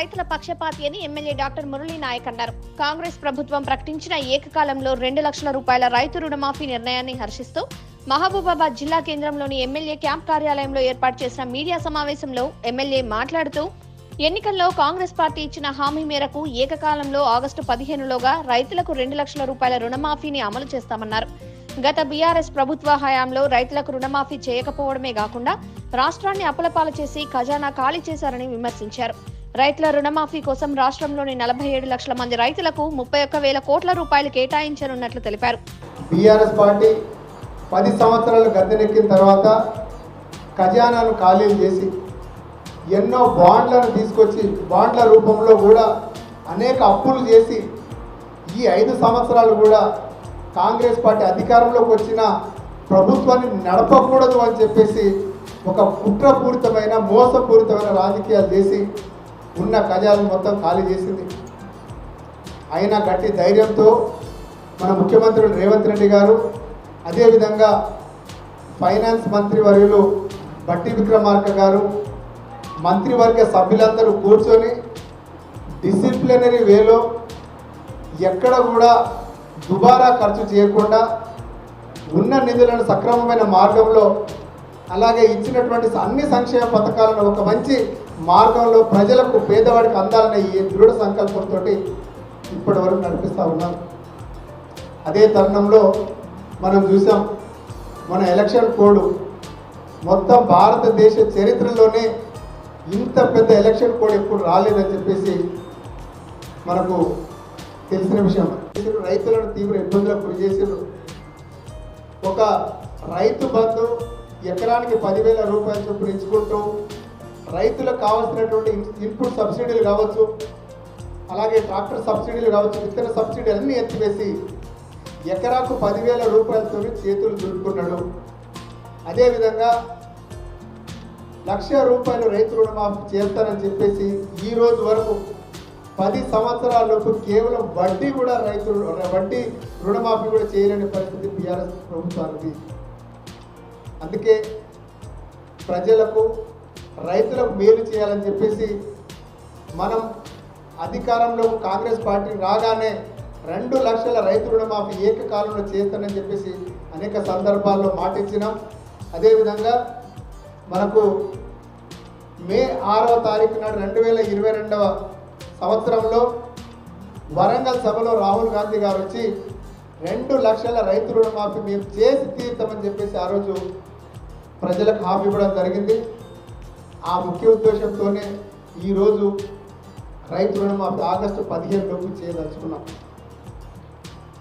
రైతుల పక్షపాతి అని ఎమ్మెల్యే డాక్టర్ మురళీ నాయక్ అన్నారు. కాంగ్రెస్ ప్రభుత్వం ప్రకటించిన ఏకకాలంలో రెండు లక్షల రూపాయల రైతు రుణమాఫీ నిర్ణయాన్ని హర్షిస్తూ మహబూబాబాద్ జిల్లా కేంద్రంలోని ఎమ్మెల్యే క్యాంప్ కార్యాలయంలో ఏర్పాటు చేసిన మీడియా సమావేశంలో ఎమ్మెల్యే మాట్లాడుతూ ఎన్నికల్లో కాంగ్రెస్ పార్టీ ఇచ్చిన హామీ మేరకు ఏకకాలంలో ఆగస్టు పదిహేనులోగా రైతులకు రెండు లక్షల రూపాయల రుణమాఫీని అమలు చేస్తామన్నారు. గత బీఆర్ఎస్ ప్రభుత్వ హయాంలో రైతులకు రుణమాఫీ చేయకపోవడమే కాకుండా రాష్ట్రాన్ని అపలపాల చేసి ఖజానా ఖాళీ చేశారని విమర్శించారు. రైతుల రుణమాఫీ కోసం రాష్ట్రంలోని నలభై ఏడు లక్షల మంది రైతులకు ముప్పై ఒక్క వేల కోట్ల రూపాయలు కేటాయించనున్నట్లు తెలిపారు. బీఆర్ఎస్ పార్టీ పది సంవత్సరాలు గద్దెనెక్కిన తర్వాత ఖజానాను ఖాళీ చేసి ఎన్నో బాండ్లను తీసుకొచ్చి బాండ్ల రూపంలో కూడా అనేక అప్పులు చేసి ఈ ఐదు సంవత్సరాలు కూడా కాంగ్రెస్ పార్టీ అధికారంలోకి వచ్చిన ప్రభుత్వాన్ని నడపకూడదు అని చెప్పేసి ఒక కుట్రపూరితమైన మోసపూరితమైన రాజకీయాలు చేసి ఉన్న ఖజాను మొత్తం ఖాళీ చేసింది. అయినా గట్టి ధైర్యంతో మన ముఖ్యమంత్రులు రేవంత్ రెడ్డి గారు అదేవిధంగా ఫైనాన్స్ మంత్రి వర్యులు బట్టి విక్రమార్క గారు మంత్రివర్గ సభ్యులందరూ కూర్చొని డిసిప్లినరీ వేలో ఎక్కడ కూడా దుబారా ఖర్చు చేయకుండా ఉన్న నిధులను సక్రమమైన మార్గంలో అలాగే ఇచ్చినటువంటి అన్ని సంక్షేమ పథకాలను ఒక మంచి మార్గంలో ప్రజలకు పేదవాడికి అందాలనే ఈ దృఢ సంకల్పంతో ఇప్పటి వరకు నడిపిస్తూ ఉన్నాం. అదే తరుణంలో మనం చూసాం మన ఎలక్షన్ కోడ్ మొత్తం భారతదేశ చరిత్రలోనే ఇంత పెద్ద ఎలక్షన్ కోడ్ ఎప్పుడు రాలేదని చెప్పేసి మనకు తెలిసిన విషయం. రైతులను తీవ్ర ఇబ్బందులకు గురి చేసారు ఒక రైతు బంధు ఎకరానికి పదివేల రూపాయల చొప్పున ఇచ్చుకుంటూ రైతులకు కావాల్సినటువంటి ఇన్పుట్ సబ్సిడీలు కావచ్చు అలాగే ట్రాక్టర్ సబ్సిడీలు కావచ్చు విత్తన సబ్సిడీ అన్నీ ఎత్తివేసి ఎకరాకు పదివేల రూపాయలతో చేతులు దులుపుకున్నాడు. అదేవిధంగా లక్ష రూపాయలు రైతు రుణమాఫీ చేస్తారని చెప్పేసి ఈ రోజు వరకు పది సంవత్సరాలలోపు కేవలం వడ్డీ కూడా రైతు వడ్డీ రుణమాఫీ కూడా చేయలేని పరిస్థితి బీఆర్ఎస్ ప్రభుత్వానికి. అందుకే ప్రజలకు రైతులకు మేలు చేయాలని చెప్పేసి మనం అధికారంలో కాంగ్రెస్ పార్టీ రాగానే రెండు లక్షల రైతు రుణమాఫీ ఏకకాలంలో చేస్తానని చెప్పేసి అనేక సందర్భాల్లో మాటిచ్చినాం. అదేవిధంగా మనకు మే ఆరవ తారీఖు నాడు రెండు వేల ఇరవై రెండవ సంవత్సరంలో వరంగల్ సభలో రాహుల్ గాంధీ గారు వచ్చి రెండు లక్షల రైతు రుణమాఫీ మేము చేసి తీరుతామని చెప్పేసి ఆ రోజు ప్రజలకు హామీ ఇవ్వడం జరిగింది. ఆ ముఖ్య ఉద్దేశంతోనే ఈరోజు రైతు రుణమాఫీ ఆగస్టు పదిహేను లోపు చేయదలుచుకున్నాం.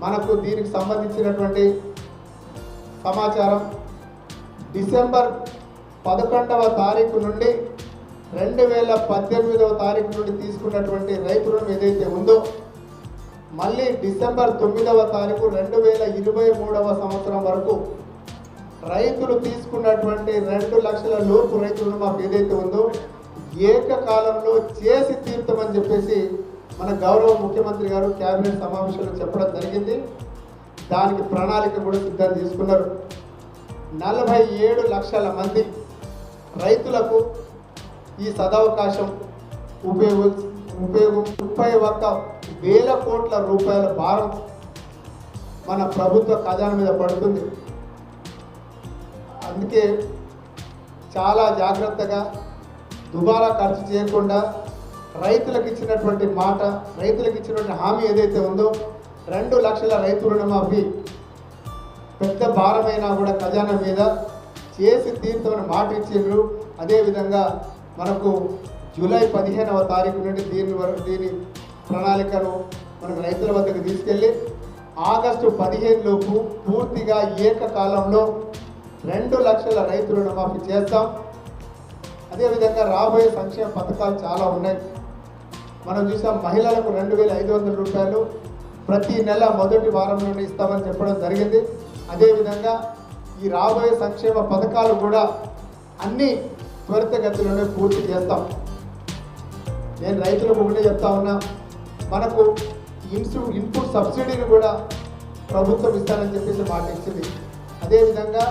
మనకు దీనికి సంబంధించినటువంటి సమాచారం డిసెంబర్ పదకొండవ తారీఖు నుండి రెండు వేల పద్దెనిమిదవ తారీఖు నుండి తీసుకున్నటువంటి రైతు రుణం ఏదైతే ఉందో మళ్ళీ డిసెంబర్ తొమ్మిదవ తారీఖు రెండు వేల ఇరవై మూడవ సంవత్సరం వరకు రైతులు తీసుకున్నటువంటి రెండు లక్షల లోపు రైతులు మాకు ఏదైతే ఉందో ఏకకాలంలో చేసి తీర్థమని చెప్పేసి మన గౌరవ ముఖ్యమంత్రి గారు కేబినెట్ సమావేశంలో చెప్పడం జరిగింది. దానికి ప్రణాళిక కూడా సిద్ధం చేసుకున్నారు నలభై ఏడు లక్షల మంది రైతులకు ఈ సదవకాశం ఉపయోగ ఉపయోగం ముప్పై ఒక్క వేల కోట్ల రూపాయల భారం మన ప్రభుత్వ ఖజానా మీద పడుతుంది. అందుకే చాలా జాగ్రత్తగా దుబారా ఖర్చు చేయకుండా రైతులకు ఇచ్చినటువంటి మాట రైతులకు ఇచ్చినటువంటి హామీ ఏదైతే ఉందో రెండు లక్షల రైతు రుణమాఫీ పెద్ద భారమైనా కూడా ఖజానా మీద చేసి తీర్థమని మాట ఇచ్చిండ్రు. అదేవిధంగా మనకు జూలై పదిహేనవ తారీఖు నుండి దీని వరకు దీని ప్రణాళికను మనకు రైతుల వద్దకు తీసుకెళ్ళి ఆగస్టు పదిహేను లోపు పూర్తిగా ఏకకాలంలో రెండు లక్షల రైతు రుణమాఫీ చేస్తాం అదేవిధంగా రాబోయే సంక్షేమ పథకాలు చాలా ఉన్నాయి. మనం చూసాం మహిళలకు రెండు వేల ఐదు వందల రూపాయలు ప్రతి నెల మొదటి వారం నుండి ఇస్తామని చెప్పడం జరిగింది. అదేవిధంగా ఈ రాబోయే సంక్షేమ పథకాలు కూడా అన్నీ త్వరితగతిలోనే పూర్తి చేస్తాం. నేను రైతులకు ఒకటే చెప్తా ఉన్నా మనకు ఇన్సు ఇన్పుట్ సబ్సిడీని కూడా ప్రభుత్వం ఇస్తానని చెప్పేసి మాట ఇచ్చింది. అదేవిధంగా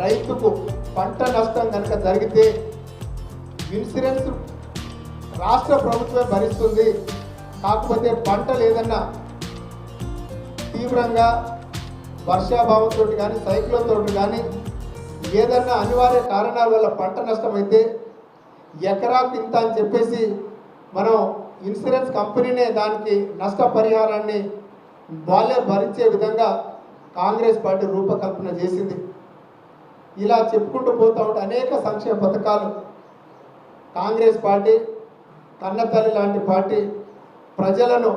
రైతుకు పంట నష్టం కనుక జరిగితే ఇన్సూరెన్స్ రాష్ట్ర ప్రభుత్వమే భరిస్తుంది. కాకపోతే పంటలు ఏదన్నా తీవ్రంగా వర్షాభావంతో కానీ సైక్లోన్తో కానీ ఏదన్నా అనివార్య కారణాల వల్ల పంట నష్టమైతే ఎకరాకు ఇంత అని చెప్పేసి మనం ఇన్సూరెన్స్ కంపెనీనే దానికి నష్టపరిహారాన్ని వాళ్ళే భరించే విధంగా కాంగ్రెస్ పార్టీ రూపకల్పన చేసింది. ఇలా చెప్పుకుంటూ పోతూ ఉంటే అనేక సంక్షేమ పథకాలు. కాంగ్రెస్ పార్టీ కన్నతల్లి లాంటి పార్టీ ప్రజలను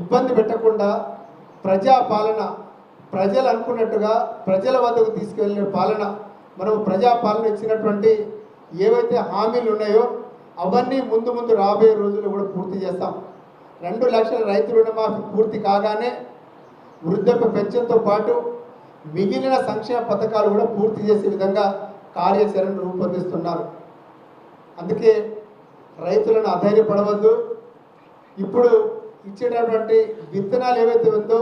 ఇబ్బంది పెట్టకుండా ప్రజాపాలన ప్రజలు అనుకున్నట్టుగా ప్రజల వద్దకు తీసుకెళ్ళిన పాలన మనం ప్రజాపాలన ఇచ్చినటువంటి ఏవైతే హామీలు ఉన్నాయో అవన్నీ ముందు ముందు రాబోయే రోజుల్లో కూడా పూర్తి చేస్తాం. రెండు లక్షల రైతు రుణమాఫీ పూర్తి కాగానే వృద్ధ పెన్షన్తో పాటు మిగిలిన సంక్షేమ పథకాలు కూడా పూర్తి చేసే విధంగా కార్యాచరణ రూపొందిస్తున్నారు. అందుకే రైతులను అధైర్యపడవద్దు. ఇప్పుడు ఇచ్చేటటువంటి విత్తనాలు ఏవైతే ఉందో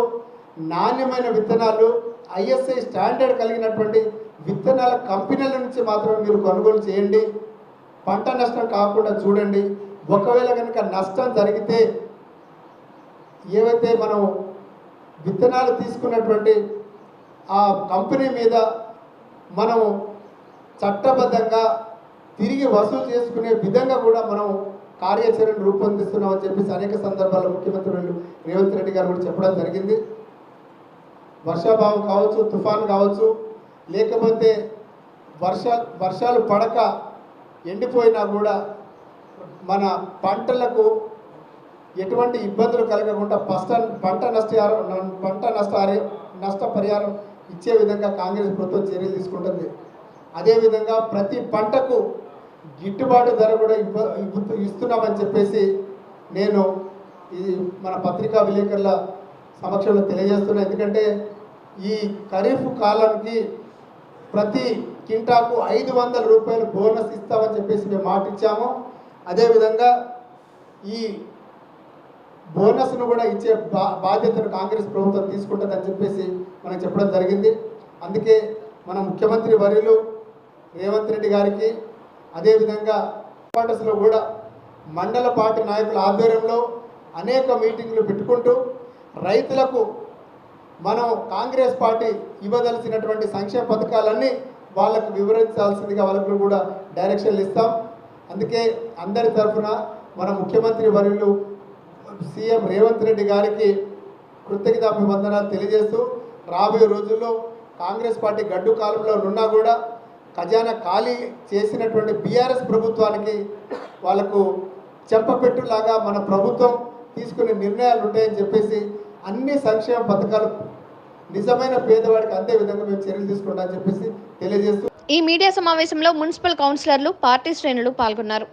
నాణ్యమైన విత్తనాలు ఐఎస్ఐ స్టాండర్డ్ కలిగినటువంటి విత్తనాల కంపెనీల నుంచి మాత్రమే మీరు కొనుగోలు చేయండి. పంట నష్టం కాకుండా చూడండి. ఒకవేళ కనుక నష్టం జరిగితే ఏవైతే మనం విత్తనాలు తీసుకున్నటువంటి ఆ కంపెనీ మీద మనం చట్టబద్ధంగా తిరిగి వసూలు చేసుకునే విధంగా కూడా మనం కార్యాచరణ రూపొందిస్తున్నామని చెప్పేసి అనేక సందర్భాల్లో ముఖ్యమంత్రులు రేవంత్ రెడ్డి గారు కూడా చెప్పడం జరిగింది. వర్షాభావం కావచ్చు తుఫాన్ కావచ్చు లేకపోతే వర్ష వర్షాలు పడక ఎండిపోయినా కూడా మన పంటలకు ఎటువంటి ఇబ్బందులు కలగకుండా పష్ట పంట నష్ట పంట నష్ట నష్టపరిహారం ఇచ్చే విధంగా కాంగ్రెస్ ప్రభుత్వం చర్యలు తీసుకుంటుంది. అదేవిధంగా ప్రతి పంటకు గిట్టుబాటు ధర కూడా ఇవ్వ ఇస్తున్నామని చెప్పేసి నేను ఈ మన పత్రికా విలేకరుల సమక్షంలో తెలియజేస్తున్నా. ఎందుకంటే ఈ ఖరీఫ్ కాలానికి ప్రతి కింటాకు ఐదు వందల రూపాయలు బోనస్ ఇస్తామని చెప్పేసి మేము మాటిచ్చాము. అదేవిధంగా ఈ బోనస్ను కూడా ఇచ్చే బా బాధ్యతను కాంగ్రెస్ ప్రభుత్వం తీసుకుంటుందని చెప్పేసి మనం చెప్పడం జరిగింది. అందుకే మన ముఖ్యమంత్రి వర్యులు రేవంత్ రెడ్డి గారికి అదేవిధంగా క్వార్టర్స్లో కూడా మండల పార్టీ నాయకుల ఆధ్వర్యంలో అనేక మీటింగ్లు పెట్టుకుంటూ రైతులకు మనం కాంగ్రెస్ పార్టీ ఇవ్వదలసినటువంటి సంక్షేమ పథకాలన్నీ వాళ్ళకు వివరించాల్సిందిగా వాళ్ళకు కూడా డైరెక్షన్లు ఇస్తాం. అందుకే అందరి తరఫున మన ముఖ్యమంత్రి వర్యులు సీఎం రేవంత్ రెడ్డి గారికి కృతజ్ఞతాభివందనాలు తెలియజేస్తూ రాబోయే రోజుల్లో కాంగ్రెస్ పార్టీ గడ్డు కాలంలో ఉన్నా కూడా ఖజానా ఖాళీ చేసినటువంటి బీఆర్ఎస్ ప్రభుత్వానికి వాళ్ళకు చెంపపెట్టులాగా మన ప్రభుత్వం తీసుకునే నిర్ణయాలు ఉంటాయని చెప్పేసి అన్ని సంక్షేమ పథకాలు నిజమైన పేదవాడికి అందే విధంగా మేము చర్యలు తీసుకుంటామని చెప్పేసి తెలియజేస్తూ ఈ మీడియా సమావేశంలో మున్సిపల్ కౌన్సిలర్లు పార్టీ శ్రేణులు పాల్గొన్నారు.